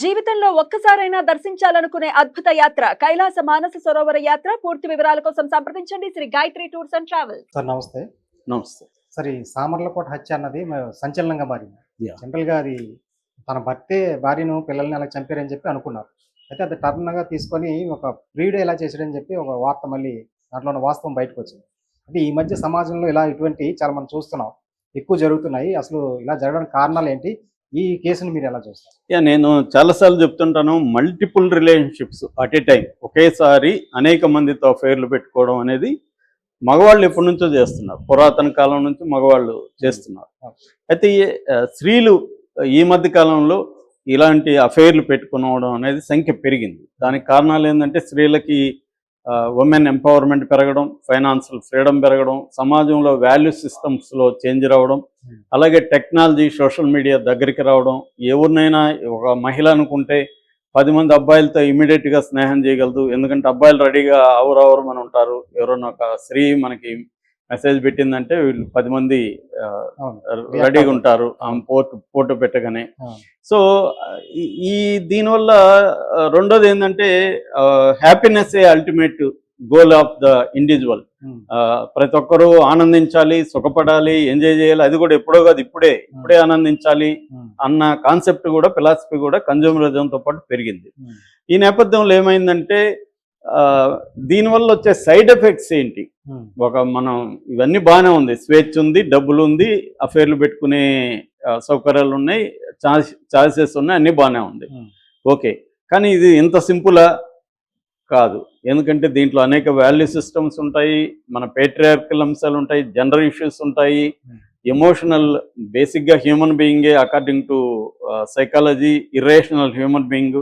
జీవితంలో ఒక్కసారైనా దర్శించాలనుకునే అద్భుత యాత్ర కైలాస మానస సరోవర యాత్ర. పూర్తి వివరాల కోసం సంప్రదించండి. Sri Gayatri tours and travels. Sir నమస్తే. నమస్తే. సార్ ఈ సామర్లకోట హత్య అన్నది సంచలనంగా మారింది. Yeah. జనరల్గా అది తన భర్తే భార్యను పిల్లల్ని అలా చంపారని చెప్పి అనుకున్నారు. అయితే అది టర్న్గా తీసుకొని ఒక ప్రియుడు ఎలా చేసాడని చెప్పి ఒక వార్త మళ్ళీ దాంట్లో ఉన్న వాస్తవం బయటకు వచ్చింది అంటే ఈ మధ్య సమాజంలో ఇలా ఇటువంటి చాలా మనం చూస్తున్నాం. ఎక్కువ జరుగుతున్నాయి. అసలు ఇలా జరగడానికి కారణాలు ఏంటి? ఈ కేసుని మీరు ఎలా చూస్తారు? యా నేను చాలాసార్లు చెప్తుంటాను multiple relationships at a time ఒకేసారి అనేక మందితో అఫైర్లు పెట్టుకోవడం అనేది మగవాళ్ళు ఎప్పటి నుంచో చేస్తున్నారు. పురాతన కాలం నుంచి మగవాళ్ళు చేస్తున్నారు. అయితే స్త్రీలు ఈ మధ్య కాలంలో ఇలాంటి అఫైర్లు పెట్టుకోవడం అనేది సంఖ్య పెరిగింది. దానికి కారణాలు ఏంటంటే స్త్రీలకి ఉమెన్ ఎంపవర్మెంట్ పెరగడం ఫైనాన్షియల్ ఫ్రీడమ్ పెరగడం సమాజంలో వాల్యూ సిస్టమ్స్లో చేంజ్ రావడం అలాగే టెక్నాలజీ సోషల్ మీడియా దగ్గరికి రావడం ఎవరినైనా ఒక మహిళ అనుకుంటే పది మంది అబ్బాయిలతో ఇమీడియట్గా గా స్నేహం చేయగలదు. ఎందుకంటే అబ్బాయిలు రెడీగా అవరవరమని ఉంటారు. ఎవరైనా ఒక స్త్రీ మనకి మెసేజ్ పెట్టిందంటే వీళ్ళు పది మంది రెడీగా ఉంటారు. ఫోటో ఫోటో పెట్టగానే. సో ఈ- దీనివల్ల రెండోది ఏంటంటే happiness a ultimate goal of the individual ప్రతి ఒక్కరూ ఆనందించాలి సుఖపడాలి ఎంజాయ్ చేయాలి. అది కూడా ఎప్పుడో కాదు ఇప్పుడే ఇప్పుడే ఆనందించాలి అన్న కాన్సెప్ట్ కూడా ఫిలాసఫీ కూడా కన్జ్యూమరిజంతో పాటు పెరిగింది. ఈ నేపథ్యంలో ఏమైందంటే దీనివల్ల వచ్చే సైడ్ ఎఫెక్ట్స్ ఏంటి? ఒక మనం ఇవన్నీ బాగానే ఉంది. స్వేచ్ఛ ఉంది డబ్బులు ఉంది అఫేర్లు పెట్టుకునే సౌకర్యాలు ఉన్నాయి ఛాయిసెస్ ఉన్నాయి అన్నీ బాగానే ఉంది. ఓకే. కానీ ఇది ఇంత సింపులా కాదు. ఎందుకంటే దీంట్లో అనేక వాల్యూ సిస్టమ్స్ ఉంటాయి మన పేట్రియార్కల్ అంశాలు ఉంటాయి జెండర్ ఇష్యూస్ ఉంటాయి. ఎమోషనల్ బేసిక్గా human బీయింగే according to psychology irrational human being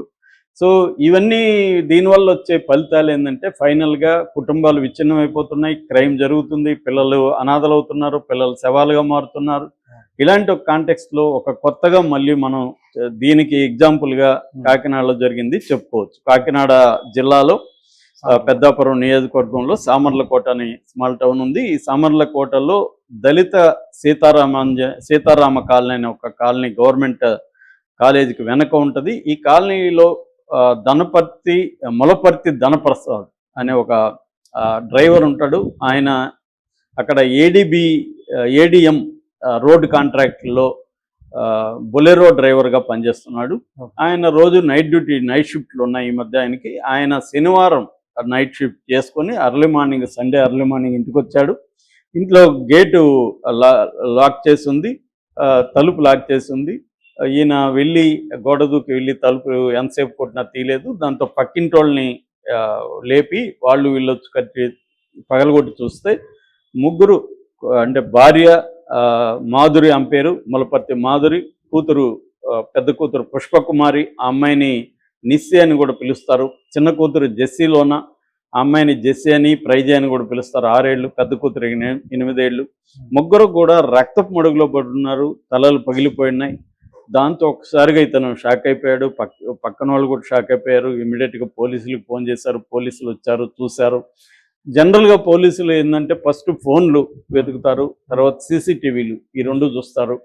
so ఇవన్నీ దీనివల్ల వచ్చే ఫలితాలు ఏంటంటే ఫైనల్గా కుటుంబాలు విచ్ఛిన్నం అయిపోతున్నాయి క్రైమ్ జరుగుతుంది పిల్లలు అనాథలు అవుతున్నారు పిల్లలు శవాలుగా మారుతున్నారు. ఇలాంటి ఒక కాంటెక్స్ట్లో ఒక కొత్తగా మళ్ళీ మనం దీనికి ఎగ్జాంపుల్గా కాకినాడలో జరిగింది చెప్పుకోవచ్చు. కాకినాడ జిల్లాలో పెద్దాపురం నియోజకవర్గంలో సామర్లకోట అని స్మాల్ టౌన్ ఉంది. ఈ సామర్లకోటలో దళిత సీతారామాంజ సీతారామ కాలనీ అనే ఒక కాలనీ గవర్నమెంట్ కాలేజీకి వెనక ఉంటుంది. ఈ కాలనీలో ధనపర్తి ములపర్తి ధనప్రసాద్ అనే ఒక డ్రైవర్ ఉంటాడు. ఆయన అక్కడ ఏడిబి ఏడిఎం రోడ్ కాంట్రాక్ట్లో బొలెరో డ్రైవర్గా పనిచేస్తున్నాడు. ఆయన రోజు నైట్ డ్యూటీ నైట్ షిఫ్ట్లు ఉన్నాయి ఈ మధ్య ఆయనకి. ఆయన శనివారం నైట్ షిఫ్ట్ చేసుకొని early morning Sunday early morning ఇంటికి వచ్చాడు. ఇంట్లో గేటు లా- లాక్ చేసి ఉంది. తలుపు లాక్ చేసి ఉంది. ఈయన వెళ్ళి గోడ దూకి వెళ్ళి తలుపు ఎంతసేపు కొట్టినా తీయలేదు. దాంతో పక్కింటోళ్ళని లేపి వాళ్ళు వీళ్ళు కట్టి పగలగొట్టి చూస్తే ముగ్గురు అంటే భార్య మాధురి అంపేరు ములపర్తి మాధురి కూతురు పెద్ద కూతురు పుష్పకుమారి ఆ అమ్మాయిని నిస్సి అని కూడా పిలుస్తారు. చిన్న కూతురు జెస్సీలోన ఆ అమ్మాయిని జెస్సీ అని ప్రైజీ అని కూడా పిలుస్తారు. ఆరేళ్ళు పెద్ద కూతురు ఎనిమిదేళ్ళు. ముగ్గురు కూడా రక్తపు మడుగులో పడున్నారు తలలు పగిలిపోయినాయి. దాంతో ఒకసారిగా ఇతను షాక్ అయిపోయాడు. పక్క పక్కన వాళ్ళు కూడా షాక్ అయిపోయారు. ఇమీడియట్గా పోలీసులకు ఫోన్ చేశారు. పోలీసులు వచ్చారు చూశారు. జనరల్గా పోలీసులు ఏంటంటే ఫస్ట్ ఫోన్లు వెతుకుతారు తర్వాత సీసీటీవీలు ఈ రెండు చూస్తారు.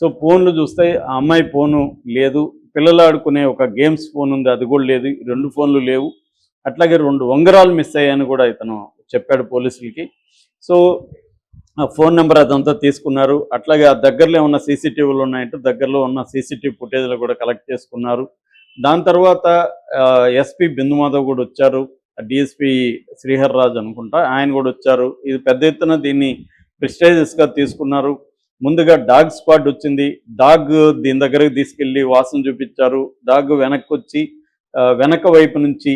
సో ఫోన్లు చూస్తే ఆ అమ్మాయి ఫోను లేదు. పిల్లలు ఆడుకునే ఒక గేమ్స్ ఫోన్ ఉంది అది కూడా లేదు. ఈ రెండు ఫోన్లు లేవు. అట్లాగే రెండు ఉంగరాలు మిస్ అయ్యాయని కూడా ఇతను చెప్పాడు పోలీసులకి. సో ఫోన్ నెంబర్ అదంతా తీసుకున్నారు. అట్లాగే ఆ దగ్గరలో ఉన్న సీసీటీవీలు ఉన్నాయంటే దగ్గరలో ఉన్న సీసీటీవీ ఫుటేజ్లు కూడా కలెక్ట్ చేసుకున్నారు. దాని తర్వాత ఎస్పీ బిందుమాధవ్ కూడా వచ్చారు. డిఎస్పి శ్రీహర్ రాజు అనుకుంటా ఆయన కూడా వచ్చారు. ఇది పెద్ద ఎత్తున దీన్ని ప్రిస్టైజెస్గా తీసుకున్నారు. ముందుగా డాగ్ స్క్వాడ్ వచ్చింది. డాగ్ దీని దగ్గరకు తీసుకెళ్ళి వాసన చూపించారు. డాగ్ వెనక్కి వచ్చి వెనక వైపు నుంచి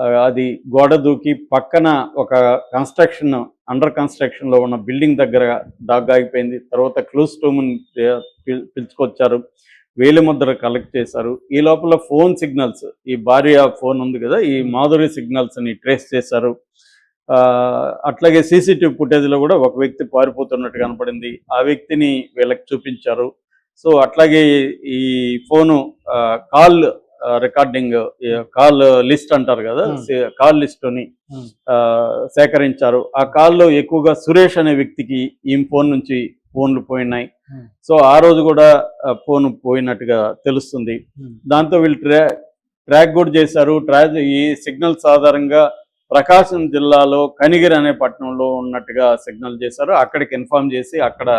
అది గోడ దూకి పక్కన ఒక కన్స్ట్రక్షన్ అండర్ కన్స్ట్రక్షన్లో ఉన్న బిల్డింగ్ దగ్గర డాగ్ ఆగిపోయింది. తర్వాత క్లూస్ టూమ్ పిలుచుకొచ్చారు. వేలి ముద్ర కలెక్ట్ చేశారు. ఈ లోపల ఫోన్ సిగ్నల్స్ ఈ భార్య ఫోన్ ఉంది కదా ఈ మాధురి సిగ్నల్స్ని ట్రేస్ చేశారు. ఆ, అట్లాగే సీసీటీవీ ఫుటేజ్లో కూడా ఒక వ్యక్తి పారిపోతున్నట్టు కనపడింది. ఆ వ్యక్తిని వీళ్ళకి చూపించారు. సో అట్లాగే ఈ ఫోను ఆ, కాల్ రికార్డింగ్ కాల్ లిస్ట్ అంటారు కదా Hmm. కాల్ లిస్టుని Hmm. ఆ, సేకరించారు ఆ కాల్లో ఎక్కువగా సురేష్ అనే వ్యక్తికి ఈ ఫోన్ నుంచి ఫోన్లు పోయినాయి Hmm. సో ఆ రోజు కూడా ఫోన్ పోయినట్టుగా తెలుస్తుంది Hmm. దాంతో వీళ్ళు ట్రా ట్రాక్ కూడా చేశారు ట్రాక్ ఈ సిగ్నల్స్ ఆధారంగా ప్రకాశం జిల్లాలో కనిగిరి అనే పట్టణంలో ఉన్నట్టుగా సిగ్నల్ చేశారు అక్కడికి ఇన్ఫార్మ్ చేసి అక్కడ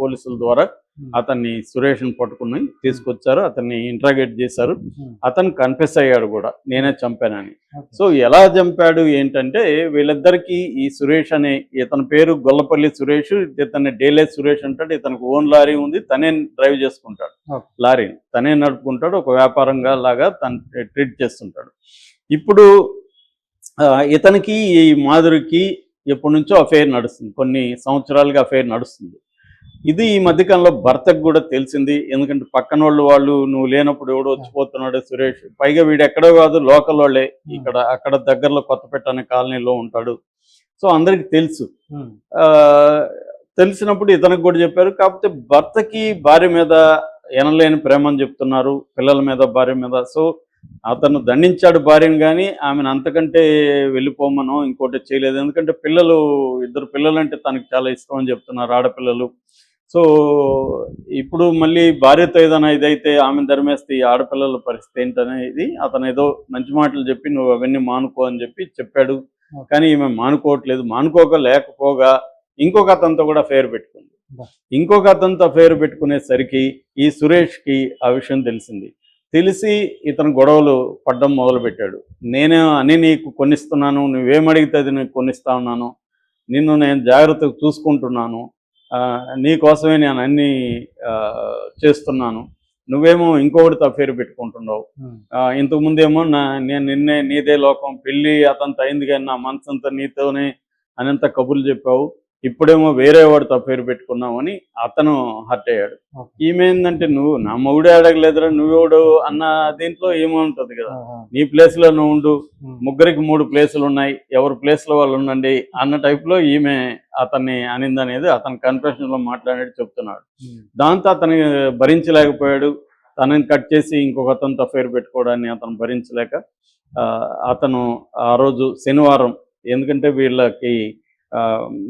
పోలీసుల ద్వారా Hmm. అతన్ని సురేష్ని పట్టుకుని తీసుకొచ్చారు అతన్ని ఇంట్రాగేట్ చేశారు Hmm. అతను కన్ఫెస్ అయ్యాడు కూడా నేనే చంపానని. సో ఎలా చంపాడు ఏంటంటే వీళ్ళిద్దరికి ఈ సురేష్ అనే ఇతని పేరు గొల్లపల్లి సురేష్ ఇతని డేలే సురేష్ అంటాడు ఇతనికి ఓన్ లారీ ఉంది తనే డ్రైవ్ చేసుకుంటాడు. లారీని తనే నడుపుకుంటాడు ఒక వ్యాపారంగా లాగా తను ట్రీట్ చేస్తుంటాడు ఇప్పుడు ఇతనికి ఈ మాధురికి ఎప్పటి నుంచో అఫైర్ నడుస్తుంది కొన్ని సంవత్సరాలుగా అఫైర్ నడుస్తుంది ఇది ఈ మధ్యకాలంలో భర్తకు కూడా తెలిసింది. ఎందుకంటే పక్కన వాళ్ళు వాళ్ళు నువ్వు లేనప్పుడు ఎవడో వచ్చిపోతున్నాడు సురేష్. పైగా వీడు ఎక్కడో కాదు లోకల్ వాళ్ళే. ఇక్కడ అక్కడ దగ్గరలో కొత్తపేట అనే కాలనీలో ఉంటాడు. సో అందరికి తెలుసు. ఆ, తెలిసినప్పుడు ఇతనికి కూడా చెప్పారు. కాకపోతే భర్తకి భార్య మీద ఎనలేని ప్రేమ అని చెప్తున్నారు. పిల్లల మీద భార్య మీద. సో అతను దండించాడు భార్యను కానీ ఆమెను అంతకంటే వెళ్ళిపోమనో ఇంకోటి చేయలేదు. ఎందుకంటే పిల్లలు ఇద్దరు పిల్లలు అంటే తనకి చాలా ఇష్టం అని చెప్తున్నారు ఆడపిల్లలు. సో ఇప్పుడు మళ్ళీ భార్యతో ఏదైనా ఇదైతే ఆమె ధర్మేస్తే ఈ ఆడపిల్లల పరిస్థితి ఏంటనేది అతను ఏదో మంచి మాటలు చెప్పి నువ్వు అవన్నీ మానుకో అని చెప్పి చెప్పాడు. కానీ ఈమె మానుకోవట్లేదు. మానుకోక లేకపోగా ఇంకొక అతనితో కూడా ఫేర్ పెట్టుకుంది. ఇంకొక అతనితో ఫేర్ పెట్టుకునేసరికి ఈ సురేష్కి ఆ విషయం తెలిసింది. తెలిసి ఇతను గొడవలు పడ్డం మొదలుపెట్టాడు. నేనే అని నీకు కొనిస్తున్నాను. నువ్వేమడిగితే అది నీకు కొనిస్తా ఉన్నాను. నిన్ను నేను జాగ్రత్తగా చూసుకుంటున్నాను. నీ కోసమే నేను అన్నీ చేస్తున్నాను. నువ్వేమో ఇంకొకటితో పేరు పెట్టుకుంటున్నావు. Hmm. ఆ, ఇంతకు ముందేమో నా నేను నిన్నే నీదే లోకం పెళ్ళి అతనితో అయింది కానీ నా మనసంతా నీతోనే అనంత కబుర్లు చెప్పావు. ఇప్పుడేమో వేరే వాడితో పేరు పెట్టుకున్నావు అని అతను హర్ట్ అయ్యాడు. ఈమె ఏంటంటే నువ్వు నా మొగుడే అడగలేదురా నువ్వెవడు అన్న దీంట్లో ఏముంటది కదా. నీ ప్లేస్లో నువ్వు ఉండు. ముగ్గురికి మూడు ప్లేసులు ఉన్నాయి ఎవరి ప్లేస్లో వాళ్ళు ఉండండి అన్న టైప్లో ఈమె అతన్ని అనిందనేది అతని కన్ఫెషన్లో మాట్లాడేది చెప్తున్నాడు. దాంతో అతను భరించలేకపోయాడు తనని కట్ చేసి ఇంకొక అతనితో అఫైర్ పెట్టుకోవడాన్ని అతను భరించలేక అతను ఆ రోజు శనివారం ఎందుకంటే వీళ్ళకి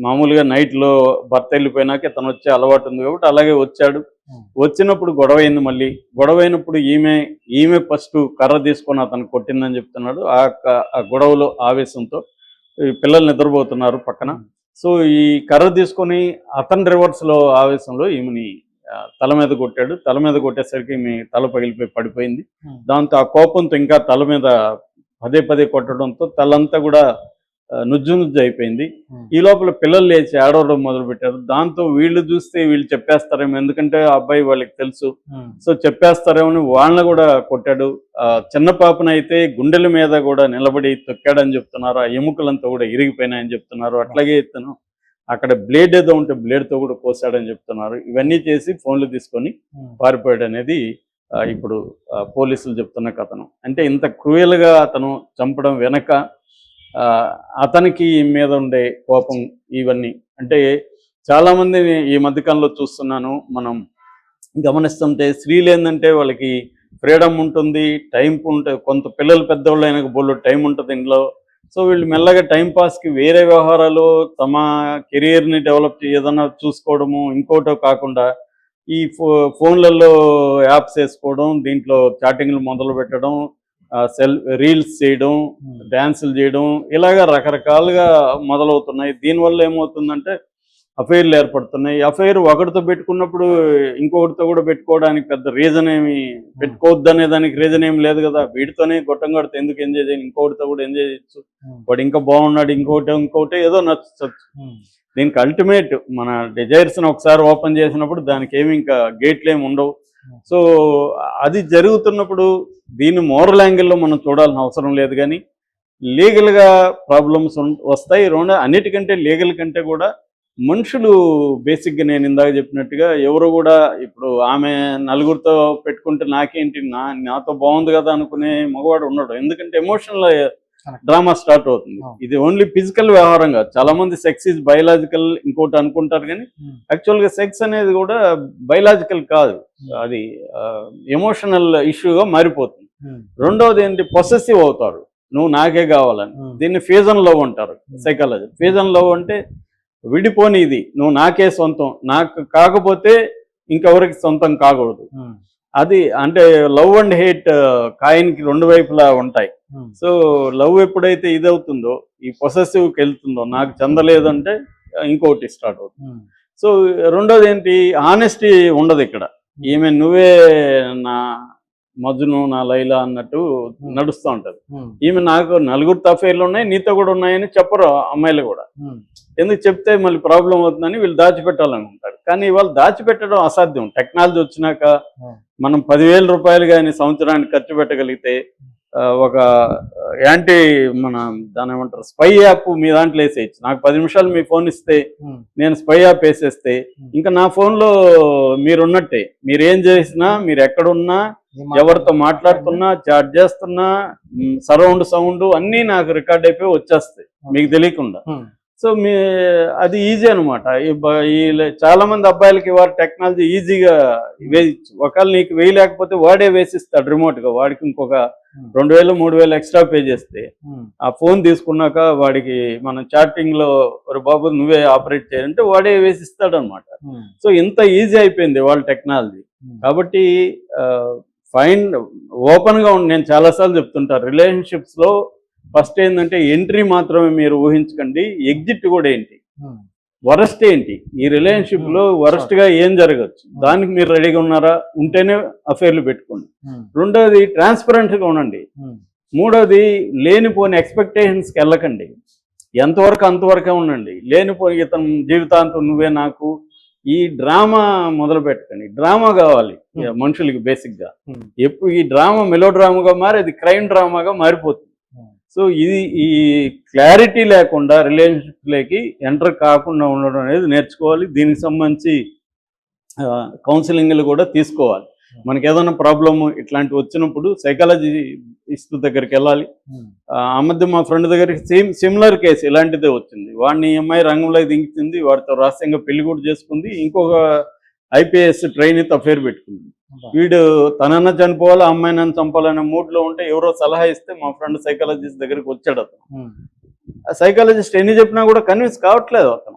మామూలుగా నైట్లో భర్త వెళ్ళిపోయినాక ఇతను వచ్చే అలవాటు ఉంది కాబట్టి అలాగే వచ్చాడు. వచ్చినప్పుడు గొడవ అయింది మళ్ళీ. గొడవ అయినప్పుడు ఈమె ఈమె ఫస్ట్ కర్ర తీసుకొని అతను కొట్టిందని చెప్తున్నాడు. ఆ గొడవలో ఆవేశంతో ఈ పిల్లలు నిద్రపోతున్నారు పక్కన. సో ఈ కర్ర తీసుకొని అతని రివర్స్లో ఆవేశంలో ఈమెని తల మీద కొట్టాడు. తల మీద కొట్టేసరికి ఈమె తల పగిలిపోయి పడిపోయింది. దాంతో ఆ కోపంతో ఇంకా తల మీద పదే పదే కొట్టడంతో తలంతా కూడా నుజ్జు నుజ్జు అయిపోయింది. ఈ లోపల పిల్లలు లేచి ఆడవడం మొదలు పెట్టారు దాంతో వీళ్ళు చూస్తే వీళ్ళు చెప్పేస్తారేమో ఎందుకంటే ఆ అబ్బాయి వాళ్ళకి తెలుసు. సో చెప్పేస్తారేమో అని వాళ్ళని కూడా కొట్టాడు. ఆ చిన్న పాపనైతే గుండెల మీద కూడా నిలబడి తొక్కాడని చెప్తున్నారు. ఆ ఎముకలంతా కూడా ఇరిగిపోయినాయని చెప్తున్నారు. అట్లాగే ఇతను అక్కడ బ్లేడ్ ఏదో ఉంటే blade తో కూడా కోసాడని చెప్తున్నారు. ఇవన్నీ చేసి ఫోన్లు తీసుకొని. పారిపోయాడు అనేది ఇప్పుడు పోలీసులు చెప్తున్న కథనం. అంటే ఇంత క్రూయల్గా అతను చంపడం వెనక అతనికి ఈ మీద ఉండే కోపం ఇవన్నీ. అంటే చాలా మంది ఈ మధ్యకాలంలో చూస్తున్నాను మనం గమనిస్తుంటే స్త్రీలు ఏంటంటే వాళ్ళకి ఫ్రీడమ్ ఉంటుంది టైం ఉంటుంది కొంత పిల్లలు పెద్దవాళ్ళు అయినా బోళ్ళు టైం ఉంటుంది ఇంట్లో. సో వీళ్ళు మెల్లగా టైంపాస్కి వేరే వ్యవహారాలు తమ కెరియర్ని డెవలప్ ఏదైనా చూసుకోవడము ఇంకోటో కాకుండా ఈ ఫో ఫోన్లలో యాప్స్ వేసుకోవడం దీంట్లో చాటింగ్లు మొదలు పెట్టడం సెల్ రీల్స్ చేయడం Hmm. డ్యాన్సులు చేయడం ఇలాగా రకరకాలుగా మొదలవుతున్నాయి. దీనివల్ల ఏమవుతుందంటే అఫైర్లు ఏర్పడుతున్నాయి. అఫైర్ ఒకటితో పెట్టుకున్నప్పుడు ఇంకొకటితో కూడా పెట్టుకోవడానికి పెద్ద రీజన్ ఏమి పెట్టుకోవద్దు అనే దానికి రీజన్ ఏమి లేదు కదా. వీడితోనే గొట్టం కొడితే ఎందుకు ఎంజాయ్ చేయాలి ఇంకొకటితో కూడా ఎంజాయ్ చేయొచ్చు. Hmm. వాడు ఇంకా బాగున్నాడు ఇంకోటి ఇంకోటి ఏదో నచ్చచ్చు. Hmm. దీనికి అల్టిమేట్ మన డిజైర్స్ ఒకసారి ఓపెన్ చేసినప్పుడు దానికి ఏమి ఇంకా గేట్లు ఏమి ఉండవు. సో అది జరుగుతున్నప్పుడు దీన్ని మోరల్ యాంగిల్లో మనం చూడాల్సిన అవసరం లేదు కానీ లీగల్గా ప్రాబ్లమ్స్ వస్తాయి. రెండు అన్నిటికంటే లీగల్ కంటే కూడా మనుషులు బేసిక్గా నేను ఇందాక చెప్పినట్టుగా ఎవరు కూడా ఇప్పుడు ఆమె నలుగురితో పెట్టుకుంటే నాకేంటి నా నాతో బాగుంది కదా అనుకునే మగవాడు ఉన్నాడు ఎందుకంటే ఎమోషనల్ డ్రామా స్టార్ట్ అవుతుంది. ఇది ఓన్లీ ఫిజికల్ వ్యవహారంగా చాలా మంది సెక్స్ ఇస్ బయలాజికల్ ఇంకోటి అనుకుంటారు కానీ Hmm. యాక్చువల్గా సెక్స్ అనేది కూడా బయలాజికల్ కాదు. అది ఎమోషనల్ ఇష్యూగా మారిపోతుంది. Hmm. రెండవది ఏంటి? పొసెసివ్ అవుతారు. నువ్వు నాకే కావాలని. Hmm. దీన్ని ఫీజన్ లవ్ అంటారు సైకాలజీ ఫీజన్ లవ్ అంటే విడిపోని ఇది నువ్వు నాకే సొంతం. నాకు కాకపోతే ఇంకెవరికి సొంతం కాకూడదు. అది అంటే లవ్ అండ్ హేట్ కాయిన్కి రెండు వైపులా ఉంటాయి. ఉమ్, సో లవ్ ఎప్పుడైతే ఇదవుతుందో ఈ పొసెసివ్కి వెళ్తుందో నాకు చెందలేదంటే ఇంకొకటి స్టార్ట్ అవుతుంది. ఉమ్, సో రెండోది ఏంటి ఆనెస్టీ ఉండదు ఇక్కడ. ఈమె నువ్వే నా మజ్ను నా లైలా అన్నట్టు నడుస్తూ ఉంటది. ఈమె నాకు నలుగురు అఫైర్లు ఉన్నాయి నీతో కూడా ఉన్నాయని చెప్పరు అమ్మాయిలు కూడా. ఎందుకు చెప్తే మళ్ళీ ప్రాబ్లం అవుతుందని వీళ్ళు దాచిపెట్టాలనుకుంటారు కానీ వాళ్ళు దాచిపెట్టడం అసాధ్యం. టెక్నాలజీ వచ్చినాక మనం పదివేల రూపాయలు కానీ సంవత్సరానికి ఖర్చు పెట్టగలిగితే ఒక యాంటీ మన దాని ఏమంటారు స్పై యాప్ మీ దాంట్లో వేసేయచ్చు. నాకు పది నిమిషాలు మీ ఫోన్ ఇస్తే నేను స్పై యాప్ వేసేస్తే ఇంకా నా ఫోన్లో మీరు ఉన్నట్టే మీరు ఏం చేసినా మీరు ఎక్కడున్నా ఎవరితో మాట్లాడుతున్నా చాట్ చేస్తున్నా సరౌండ్ సౌండ్ అన్నీ నాకు రికార్డ్ అయిపోయి వచ్చేస్తాయి. మీకు తెలియకుండా. సో మీ అది ఈజీ అనమాట చాలా మంది అబ్బాయిలకి వారి టెక్నాలజీ ఈజీగా వేయచ్చు ఒకవేళ నీకు వేయలేకపోతే వాడే వేసిస్తాడు రిమోట్గా. వాడికి ఇంకొక ఉమ్, రెండు వేలు మూడు వేలు ఎక్స్ట్రా పే చేస్తే. ఉమ్, ఆ ఫోన్ తీసుకున్నాక వాడికి మన చాటింగ్లో ఒక బాబు నువ్వే ఆపరేట్ చేయాలంటే వాడే వేసిస్తాడు అనమాట ఉమ్, సో ఇంత ఈజీ అయిపోయింది వాళ్ళ టెక్నాలజీ కాబట్టి ఫైండ్ ఓపెన్గా ఉండి నేను చాలాసార్లు చెప్తుంటా రిలేషన్షిప్స్లో ఫస్ట్ ఏంటంటే ఎంట్రీ మాత్రమే మీరు ఊహించకండి. ఎగ్జిట్ కూడా ఏంటి? వరస్ట్ ఏంటి? ఈ రిలేషన్షిప్లో వరస్ట్గా ఏం జరగచ్చు? దానికి మీరు రెడీగా ఉన్నారా? ఉంటేనే అఫేర్లు పెట్టుకోండి. రెండోది ట్రాన్స్పరెంట్గా ఉండండి మూడోది లేనిపోని ఎక్స్పెక్టేషన్స్కి వెళ్ళకండి. ఎంతవరకు అంతవరకే ఉండండి. లేనిపోని ఇతను జీవితాంతం నువ్వే నాకు. ఈ డ్రామా మొదలు పెట్టకండి. డ్రామా కావాలి. మనుషులకి బేసిక్గా. ఎప్పుడు ఈ డ్రామా మెలో డ్రామాగా మారి అది క్రైమ్ డ్రామాగా మారిపోతుంది. సో ఇది ఈ క్లారిటీ లేకుండా రిలేషన్షిప్లోకి ఎంటర్ కాకుండా ఉండడం అనేది నేర్చుకోవాలి. దీనికి సంబంధించి కౌన్సిలింగ్లు కూడా తీసుకోవాలి. మనకి ఏదైనా ప్రాబ్లమ్ ఇట్లాంటి వచ్చినప్పుడు సైకాలజీ ఇస్తూ దగ్గరికి వెళ్ళాలి. ఉమ్, ఆ మధ్య మా ఫ్రెండ్ దగ్గరికి సేమ్ సిమిలర్ కేసు ఇలాంటిదే వచ్చింది. వాడిని అమ్మాయి రంగంలోకి దించుతుంది వాడితో రహస్యంగా పెళ్ళి కూడా చేసుకుంది ఇంకొక ఐపీఎస్ ట్రైన్ అఫేర్ పెట్టుకుంది. వీడు తనన్నా చనిపోవాలి ఆ అమ్మాయి నన్ను చంపాలనే మూడ్లో ఉంటే ఎవరో సలహా ఇస్తే మా ఫ్రెండ్ సైకాలజిస్ట్ దగ్గరికి వచ్చాడు అతను. సైకాలజిస్ట్ ఎన్ని చెప్పినా కూడా కన్విన్స్ కావట్లేదు అతను.